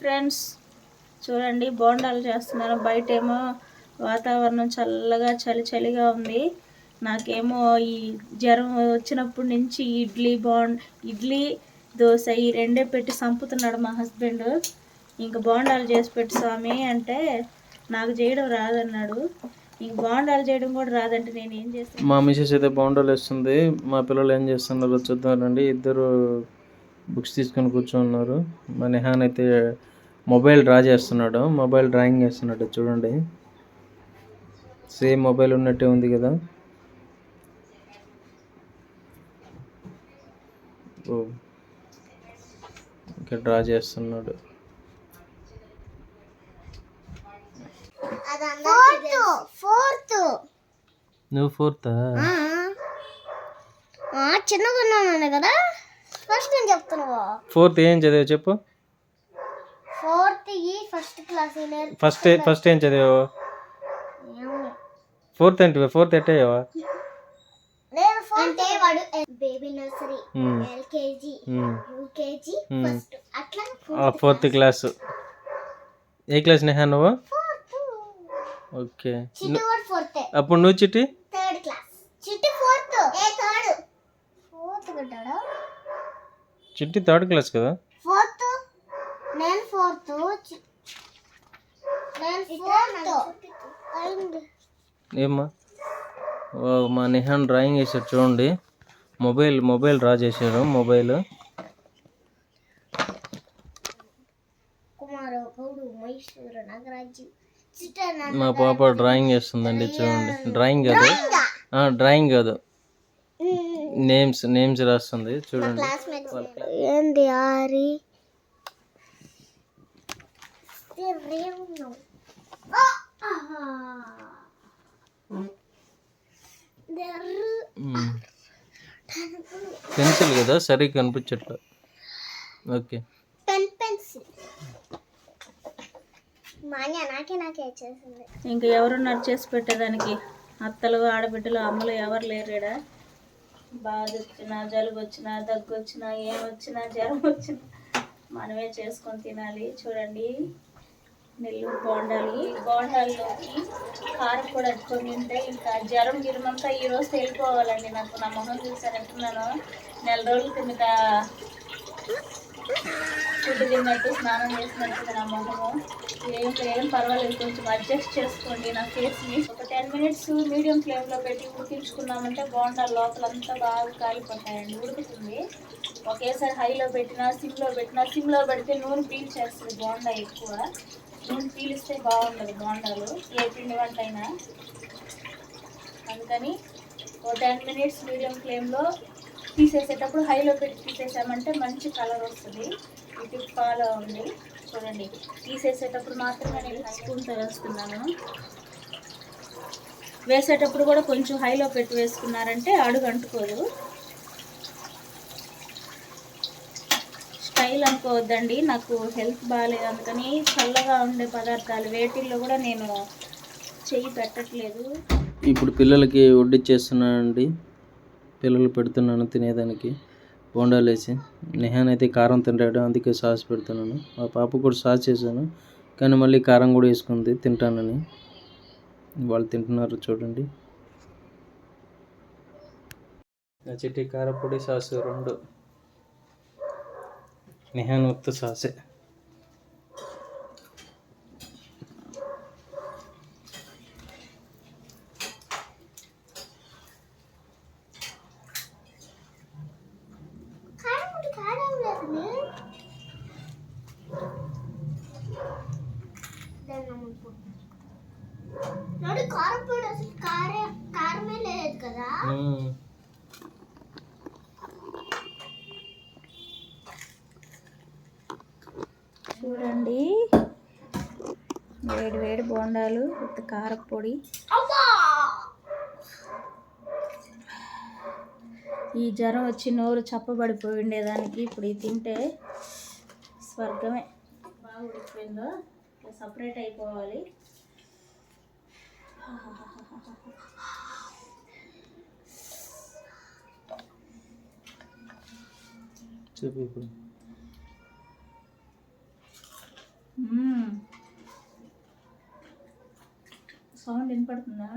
Friends చూడండి బోండాలు చేస్తున్నాను బయట ఏమో వాతావరణం చల్లగా చలి చలిగా ఉంది. నాకేమో ఈ జ్వరం వచ్చినప్పటి నుంచి ఇడ్లీ బాండ్ ఇడ్లీ దోశ ఈ రెండే పెట్టి చంపుతున్నాడు మా హస్బెండ్. ఇంకా బోండాలు చేసి పెట్టు స్వామి అంటే నాకు చేయడం రాదన్నాడు. ఇంక బోండాలు చేయడం కూడా రాదంటే నేను ఏం చేస్తాను? మా మిసెస్ అయితే బోండాలు వేస్తుంది. మా పిల్లలు ఏం చేస్తున్నారో చూద్దామండి ఇద్దరు బుక్స్ తీసుకొని కూర్చోన్నారు. మా నిహాన్ అయితే మొబైల్ డ్రా చేస్తున్నాడు. మొబైల్ డ్రాయింగ్ చేస్తున్నాడు చూడండి. సేమ్ మొబైల్ ఉన్నట్టే ఉంది కదా. ఓ. ఇంకా డ్రా చేస్తున్నాడు. నువ్వు ఫోర్తా? చిన్నగా ఉన్నాను కదా. ఫస్ట్ నేను చెప్తున్నావా? ఫోర్త్ ఏం చదివావు చెప్పు. ఫోర్త్ ఈ ఫస్ట్ క్లాస్ ఫస్ట్ ఫస్ట్ ఏం చదివావు? ఫోర్త్ అంటే ఫోర్త్ ఎట్టయ్యావా నేను అంటే వాడు baby nursery LKG UKG. First అట్లా ఫోర్త్ క్లాస్. ఏ క్లాస్ నేహా నువ్వు ఓకే. అప్పుడు నువ్వు Chitti? Third class. Chittu fourth. ఏ థర్డ్. ఫోర్త్ కట్టాడా? చిట్టి థర్డ్ క్లాస్ కదా? ఫోర్త్ నేను ఫోర్త్. నేను ఫోర్త్. ఏమ్మా? మా నిహాన్ డ్రాయింగ్ వేసాడు చూడండి. మొబైల్ మొబైల్ డ్రా చేశాడు మొబైల్. మా పాప డ్రాయింగ్ వేస్తుందండి చూడండి. డ్రాయింగ్ కాదు. డ్రాయింగ్ కాదు. నేమ్స్ నేమ్స్ రాస్తుంది. చూడండి. ఏంది ఆరి? పెన్సిల్ కదా సరిగ్గా కనిపించట్లే. ఓకే. Pen pencil. మాన్య నాకే నాకే చేసింది. ఇంకా ఎవరున్నారు చేసి పెట్టేదానికి? అత్తలు ఆడబిడ్డలు అమ్మలు ఎవరు లేరుడా బాధ వచ్చినా జలుబు వచ్చినా దగ్గు వచ్చినా ఏం వచ్చినా జ్వరం వచ్చినా మనమే చేసుకొని తినాలి. చూడండి నెల్లూరు బోండాలు. బోండాల్లోకి కారం కూడా అట్టుకొని తింటే ఇంకా జ్వరం గిరమంతా ఈ రోజు వెళ్ళిపోవాలండి నాకు. నా మొహం చూసానంటున్నాను నెల రోజుల కిందట ఫుడ్ తిన్నట్టు స్నానం చేసినట్టు నా మొహము. ఏం ఏం పర్వాలేదు కొంచెం అడ్జస్ట్ చేసుకోండి. నా ఫేస్ని ఒక టెన్ మినిట్స్ మీడియం ఫ్లేమ్లో పెట్టి ఉడికించుకున్నామంటే బోండాలు లోపలంతా బాగా కాలిపోతాయండి. ఉడుకుతుంది. ఒకేసారి హైలో పెట్టినా సిమ్లో పెట్టినా సిమ్లో పెడితే నూనె పీల్చేస్తుంది. బోండా ఎక్కువ. నూనె పీలిస్తే బాగుండదు బోండాలు. ఏ పిండి వంట అయినా. అందుకని ఓ టెన్ మినిట్స్ మీడియం ఫ్లేమ్లో తీసేసేటప్పుడు హైలో పెట్టి తీసేసామంటే మంచి కలర్ వస్తుంది. ఇది టిప్ ఫాలో ఉంది. చూడండి. తీసేసేటప్పుడు మాత్రమే నేను స్పూన్తో వేస్తున్నాను వేసేటప్పుడు కూడా కొంచెం హైలో పెట్టి వేసుకున్నారంటే అడుగు అంటుకోదు. స్టైల్ అనుకోవద్దండి. నాకు హెల్త్ బాగాలేదు అందుకని చల్లగా ఉండే పదార్థాలు వేటిల్లో కూడా నేను చెయ్యి పెట్టట్లేదు. ఇప్పుడు పిల్లలకి వడ్డిచ్చేస్తున్నానండి. పిల్లలు పెడుతున్నాను తినేదానికి. బోండాలు వేసి నిహాన్ అయితే కారం తింటాడు అందుకే సాస్ పెడుతున్నాను. మా పాప కూడా సాస్ చేశాను కానీ మళ్ళీ కారం కూడా వేసుకుంది తింటానని. వాళ్ళు తింటున్నారు చూడండి. నా చిట్టి కారపొడి సాస్ రెండు. నిహాన్ ఉత్త సాసే కారం ఉంటే కారం లేదు నడు కారం పొడి అసలు కారమే లేదు కదా చూడండి వేడి వేడి బోండాలు విత్ కారపొడి ఈ జ్వరం వచ్చి నోరు చప్పబడిపోయి ఉండేదానికి ఇప్పుడు ఇది తింటే స్వర్గమే. బాగా ఉడికిపోయిందో సపరేట్ అయిపోవాలి. చెప్పు ఇప్పుడు. సౌండ్ వినపడుతుందా?